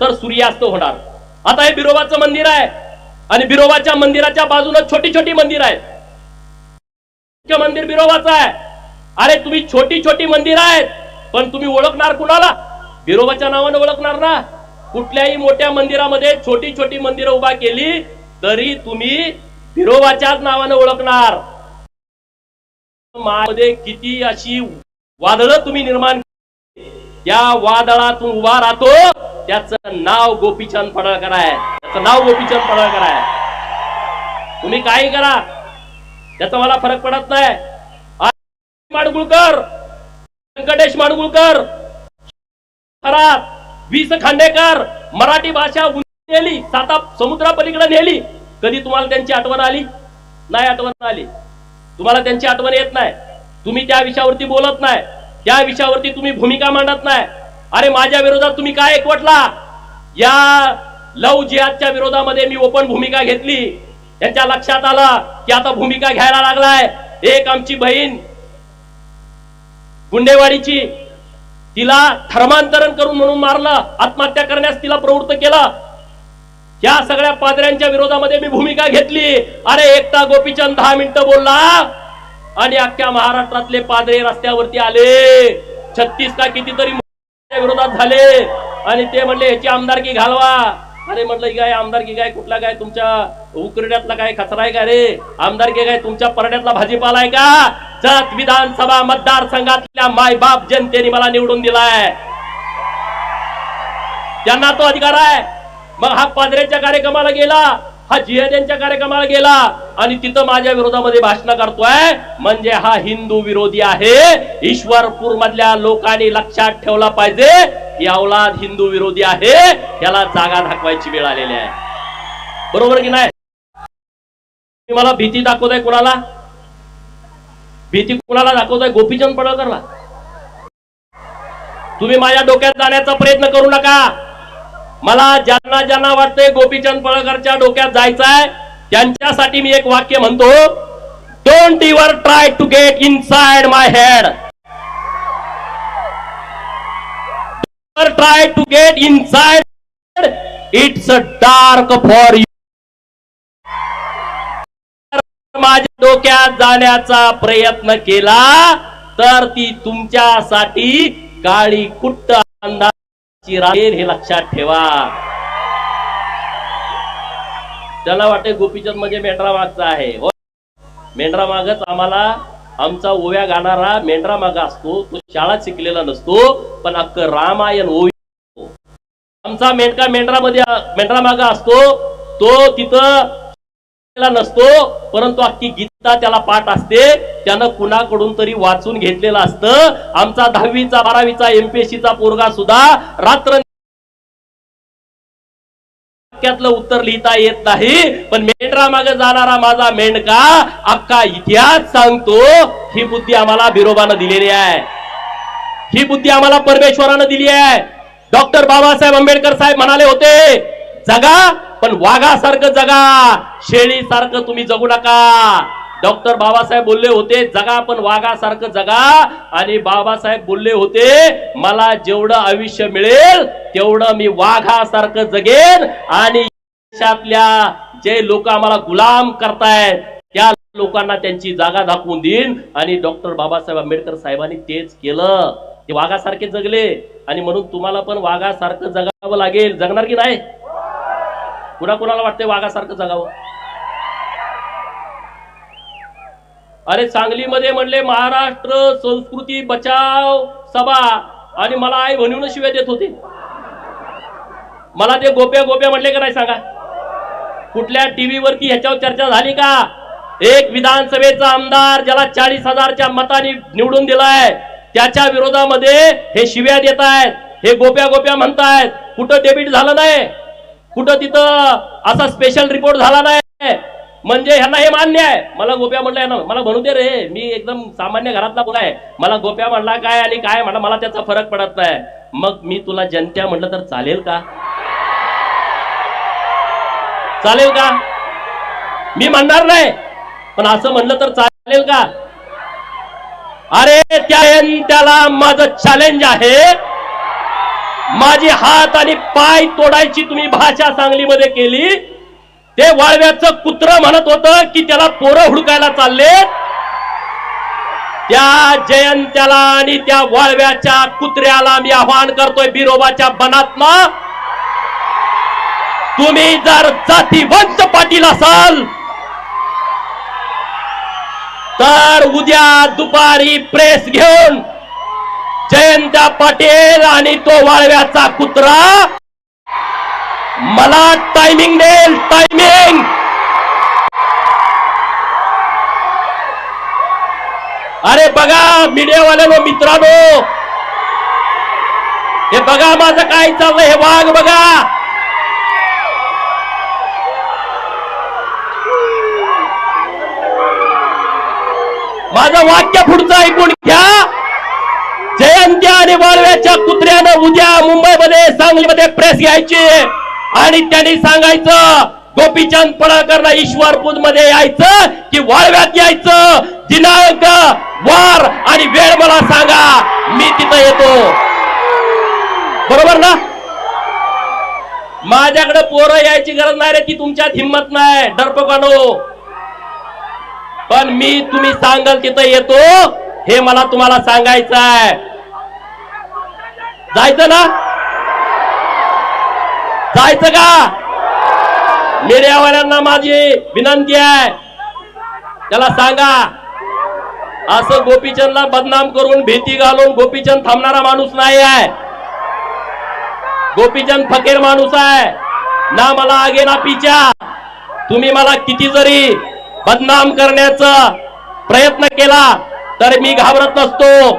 तर सूर्यास्त होणार. आता हे बिरोबाचं मंदिर आहे. आणि बिरोबाच्या मंदिराच्या बाजूला छोटी छोटी मंदिर आहेत. मुख्य मंदिर बिरोबाचं आहे. अरे तुम्ही छोटी छोटी मंदिर आहेत पण तुम्ही ओळखणार कुणाला? बिरोबाच्या नावानं ओळखणार ना? कुठल्याही मोठ्या मंदिरामध्ये छोटी छोटी मंदिरं उभा केली तरी तुम्ही बिरोबाच्याच नावानं ओळखणार. मध्ये किती अशी वादळ तुम्ही निर्माण या वादळातून उभा राहतो. त्याचं नाव गोपीचंद पडळकर आहे. त्याचं नाव गोपीचंद पडळकर आहे. तुम्ही काही करा. त्याचा मला फरक पडत नाही. माडगुळकर. व्यंकटेश माडगुळकर. वीस खांडेकर. मराठी भाषा नेली. साता समुद्रापलीकडे नेली. कधी तुम्हाला त्यांची आठवण आली? नाही आठवण आली. तुम्हाला त्यांची आठवण येत नाही. तुम्ही त्या विषयावरती बोलत नाही. त्या विषयावरती तुम्ही भूमिका मांडत नाही. अरे माझ्या विरोधात तुम्ही काय एकवटला? या लव जिहादच्या विरोधामध्ये मी ओपन भूमिका घेतली. त्यांच्या लक्षात आलं की आता भूमिका घ्यायला लागलाय. एक आमची बहीण गुंडेवाडीची तिला धर्मांतरण करून म्हणून मारलं आत्महत्या करण्यास तिला प्रवृत्त केलं. या सगळ्या पादऱ्यांच्या विरोधामध्ये मी भूमिका घेतली. अरे एकता गोपीचंद दहा मिनिटं बोलला. आणि अख्ख्या महाराष्ट्रातले पादरे रस्त्यावरती आले. छत्तीस का कितीतरी विरोधात झाले. आणि ते म्हणले ह्याची आमदारकी घालवा. अरे म्हटलं काय आमदारकी काय? कुठला काय? तुमच्या उकरड्यातला काय कचरा आहे का रे? आमदारकी काय? तुमच्या परड्यातला भाजीपाला आहे का? जात विधानसभा मतदारसंघातल्या मायबाप जनतेने मला निवडून दिलाय. त्यांना तो अधिकार आहे. मग हा पादरेच्या कार्यक्रमाला गेला. हा जिहाद्यांच्या कार्यक्रमाला गेला आणि तिथं माझ्या विरोधामध्ये भाषण करतोय. म्हणजे हा हिंदू विरोधी आहे. ईश्वरपूर मधल्या लोकांनी लक्षात ठेवला पाहिजे की अवलाद हिंदू विरोधी आहे. याला जागा दाखवायची वेळ आलेली आहे. बरोबर की नाही? मला भीती दाखवताय कुणाला? भीती कुणाला दाखवताय? गोपीचंद पडळकरला. तुम्ही माझ्या डोक्यात जाण्याचा प्रयत्न करू नका. मला ज्यांना ज्यांना वाटतंय गोपीचंद पळकरच्या डोक्यात जायचं आहे त्यांच्यासाठी मी एक वाक्य म्हणतो. Don't your try to get inside my head try to get inside it's a dark for you माझ्या डोक्यात जाण्याचा प्रयत्न केला तर ती तुमच्यासाठी काळी कुट्ट अंधाराची राहील हे लक्षात ठेवा. त्याला वाटते गोपीचंद म्हणजे मेंढरा मागचा आहे. हो. मेंढरा मागच आम्हाला आमचा ओव्या गाणारा मेंढरा मागा असतो. तो शाळा शिकलेला नसतो पण अख्ख रामायण ओवी. आमचा मेंढका मेंढरामध्ये मेंढरा मागा असतो. तो तिथं नसतो परंतु अख्खी गीता त्याला पाठ असते. त्यानं कुणाकडून तरी वाचून घेतलेलं असतं. आमचा दहावीचा बारावीचा एमपीएससीचा पोरगा सुद्धा रात्र वाक्यातलं उत्तर लिहिता येत नाही. पण मेंढरा मागे जाणारा माझा मेंढका अख्खा इतिहास सांगतो ही बुद्धी आम्हाला बिरोबानं दिलेली आहे. ही बुद्धी आम्हाला परमेश्वरानं दिली आहे. डॉक्टर बाबासाहेब आंबेडकर साहेब म्हणाले होते जगा पण वाघासारखं जगा. शेळीसारखं तुम्ही जगू नका. डॉक्टर बाबासाहेब बोलले होते जगा पण वाघासारखं जगा. आणि बाबासाहेब बोलले होते मला जेवढं आयुष्य मिळेल तेवढं मी वाघासारखं जगेन. आणि देशातल्या जे लोक आम्हाला गुलाम करतायत त्या लोकांना त्यांची जागा दाखवून देईन. आणि डॉक्टर बाबासाहेब आंबेडकर साहेबांनी तेच केलं. ते वाघासारखे जगले. आणि म्हणून तुम्हाला पण वाघासारखं जगावं लागेल. जगणार की नाही? कुणा कुणाला वाटतंय वाघासारखं जगावं? अरे सांगलीमध्ये म्हणले महाराष्ट्र संस्कृती बचाव सभा. आणि मला आई म्हणून शिव्या देत होते. मला ते गोप्या गोप्या म्हटले का नाही सांगा? कुठल्या टीव्ही वरती ह्याच्यावर चर्चा झाली का? एक विधानसभेचा आमदार ज्याला चाळीस हजारच्या मताने निवडून दिलाय त्याच्या विरोधामध्ये हे शिव्या देत आहेत हे गोप्या गोप्या म्हणतायत. कुठं डेबिट झालं नाही? कुठं तिथं असा स्पेशल रिपोर्ट झाला नाही? म्हणजे ह्यांना हे मान्य आहे. मला गोप्या म्हणलं ना मला म्हणू दे रे मी एकदम सामान्य घरातला मुला आहे. मला गोप्या म्हणला काय आणि काय म्हणला मला त्याचा फरक पडत नाही. मग मी तुला जनत्या म्हटलं तर चालेल का? चालेल का? मी म्हणणार नाही पण असं म्हणलं तर चालेल का? अरे त्या त्याला माझं चॅलेंज आहे. माझे हात आणि पाय तोडायची तुम्ही भाषा सांगलीमध्ये केली. ते वाळव्याचं कुत्र म्हणत होतं की त्याला पोरं हुडकायला चालले त्या जयंत्याला आणि त्या वाळव्याच्या कुत्र्याला मी आवाहन करतोय बिरोबाच्या बनात्मा तुम्ही जर जातीवंत पाटील असाल तर उद्या दुपारी प्रेस घेऊन जयंता पाटील आणि तो वाळव्याचा कुत्रा मला टायमिंग देईल टायमिंग अरे बघा मीडियावाल्यानो मित्रांनो. हे बघा माझं काय चाललंय हे वाघ बघा. माझं वाक्य पुढचं ऐकून घ्या. जयंत्या आणि वाळव्याच्या कुत्र्यानं उद्या मुंबईमध्ये सांगलीमध्ये प्रेस घ्यायची. आणि त्यांनी सांगायचं गोपीचंद पडळकरला ईश्वरपूजमध्ये यायचं की वाळव्यात यायचं? दिनांक वार आणि वेळ मला सांगा मी तिथं येतो. बरोबर ना? माझ्याकडे पोरं यायची गरज नाही रे ती तुमच्यात हिंमत नाही डरपकानो पण मी तुम्ही सांगाल तिथं येतो हे मला तुम्हाला सांगायचं आहे जायचं ना? जायचं का? मीडियावाल्यांना माझी विनंती आहे. त्याला सांगा असं गोपीचंदला बदनाम करून भीती घालून गोपीचंद थांबणारा माणूस नाही आहे. गोपीचंद फकीर माणूस आहे. ना मला आगे ना पिच्या तुम्ही मला किती जरी बदनाम करण्याचा प्रयत्न केला तर मी घाबरत नसतो.